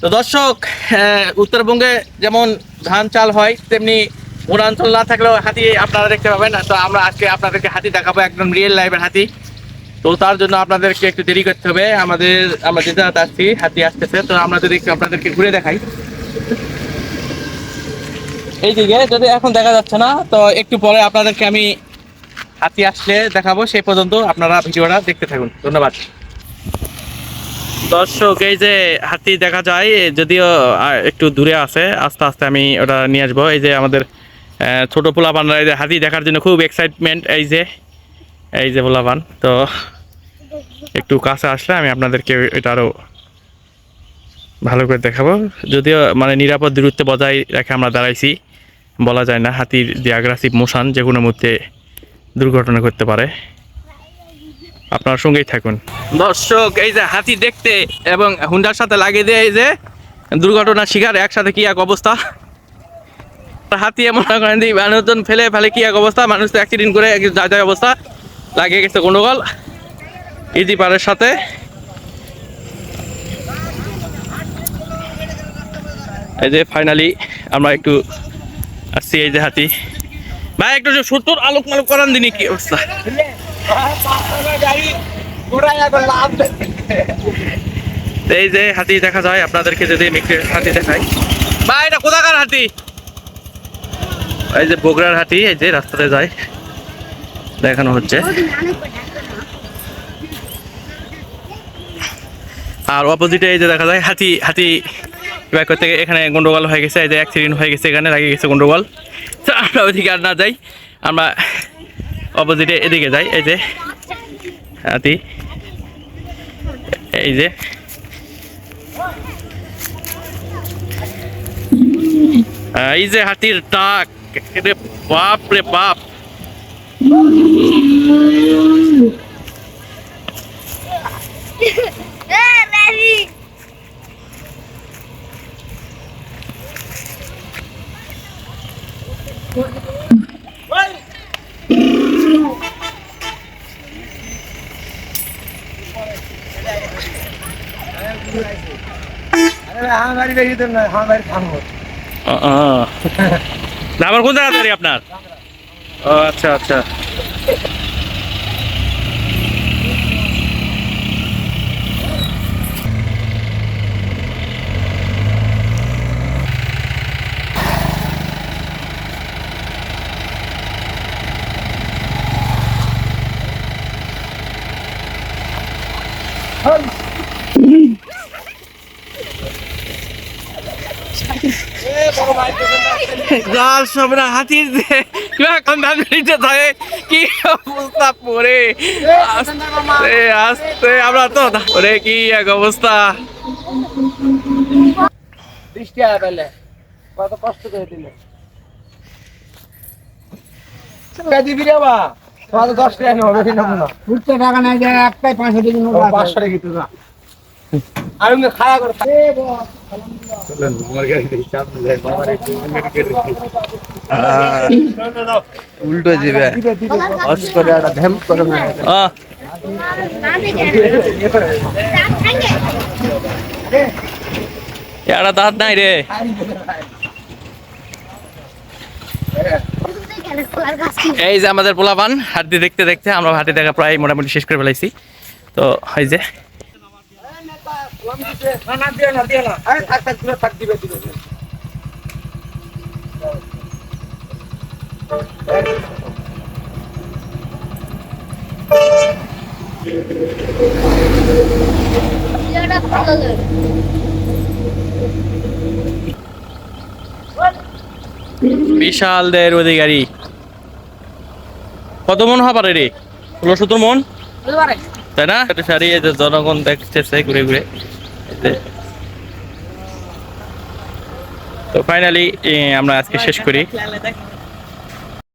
তো দর্শক উত্তরবঙ্গে যেমন ধান চাল হয়, তেমনি বনাঞ্চল না থাকলেও হাতি আপনারা দেখতে পাবেন। তো আমরা আজকে আপনাদেরকে হাতি দেখাবো, একদম রিয়েল লাইফের হাতি। তো তার জন্য আপনাদেরকে একটু দেরি করতে হবে। আমাদের, আমরা যেতে আসছি, হাতি আসতেছে। তো আমরা যদি আপনাদেরকে ঘুরে দেখাই। এইদিকে যদি এখন দেখা যাচ্ছে না, তো একটু পরে আপনাদেরকে আমি হাতি আসলে দেখাবো। সেই পর্যন্ত আপনারা ভিডিওটা দেখতে থাকুন। ধন্যবাদ। দর্শক, এই যে হাতি দেখা যায়, যদিও একটু দূরে আছে, আস্তে আস্তে আমি ওটা নিয়ে আসব। এই যে আমাদের ছোট পোলাপান এই যে হাতি দেখার জন্য খুব এক্সাইটমেন্ট এই যে এই যে পোলাপান তো একটু কাছে আসলে আমি আপনাদেরকে এটা আরও ভালো করে দেখাবো। যদিও মানে নিরাপদ দূরত্বে বজায় রেখে আমরা দাঁড়াইছি, বলা যায় না, হাতির যে আগ্রাসিভ মোশান যে কোনো মুহূর্তে দুর্ঘটনা করতে পারে। আপনার সঙ্গেই থাকুন। দর্শক, এই যে হাতি দেখতে এবং হুন্ডার সাথে লাগিয়ে দিয়ে এই যে দুর্ঘটনার শিকার, একসাথে কি এক অবস্থা? হাতি এমন করেন মানুষজন ফেলে ফেলে কি এক অবস্থা, মানুষ তো অ্যাক্সিডেন্ট করে যা যায় অবস্থা, লাগিয়ে গেছে গন্ডগোল। ইজি পারের সাথে। এই যে ফাইনালি আমরা একটু আসছি এই যে হাতি। ভাই, একটু সত্তর আলোক মালোক করান দিনই কি অবস্থা? এই যে হাতি দেখা যায় আপনাদেরকে যদি হাতি দেখাই। বা এটা কোথাকার হাতি? এই যে বগুড়ার হাতি এই যে রাস্তাতে যায়। দেখানো হচ্ছে। আর অপোজিটে এই যে দেখা যায় হাতি হাতি এবার করতে এখানে গন্ডগোল হয়ে গেছে এই যে অ্যাক্সিডেন্ট হয়ে গেছে এখানে লাগিয়ে গেছে গন্ডগোল। তো আমরা ওইদিকে আর না যাই আমরা অপোজিটে এদিকে যাই, এই যে। হাতি। এই যে। এই যে হাতির টাক। রে বাপ রে বাপ। আমার কোন জায়গা আপনার? আচ্ছা আচ্ছা। গাল সব না হাতির যে কান্দা নিচে থাকে। কি অবস্থা পরে? আস্তে আস্তে, আমরা তো ওরে কি এক অবস্থা। বৃষ্টি আয় পেলে। কত কষ্ট করে দিলে। দিবি রে বা দশ টাকা হবে কিনা উঠতে টাকা নাই যে একটাই পাঁচশো টাকা নোট পাঁচশো টাকা আমি করে উল্টো যাবে অস করে একটা ধ্যাম করে আহ। এটা দাঁত নাই রে। এই যে আমাদের পোলাপান হাতি দেখতে দেখতে আমরা হাতি দেখা প্রায় মোটামুটি শেষ করে ফেলাইছি। তো এই যে বিশাল দের অধিকারী। কত মন হওয়া পারে রে ষোলো সতেরো মন? তাই না? শাড়ি এই যে জনগণ দেখতেছে ঘুরে ঘুরে। তো ফাইনালি আমরা আজকে শেষ করি।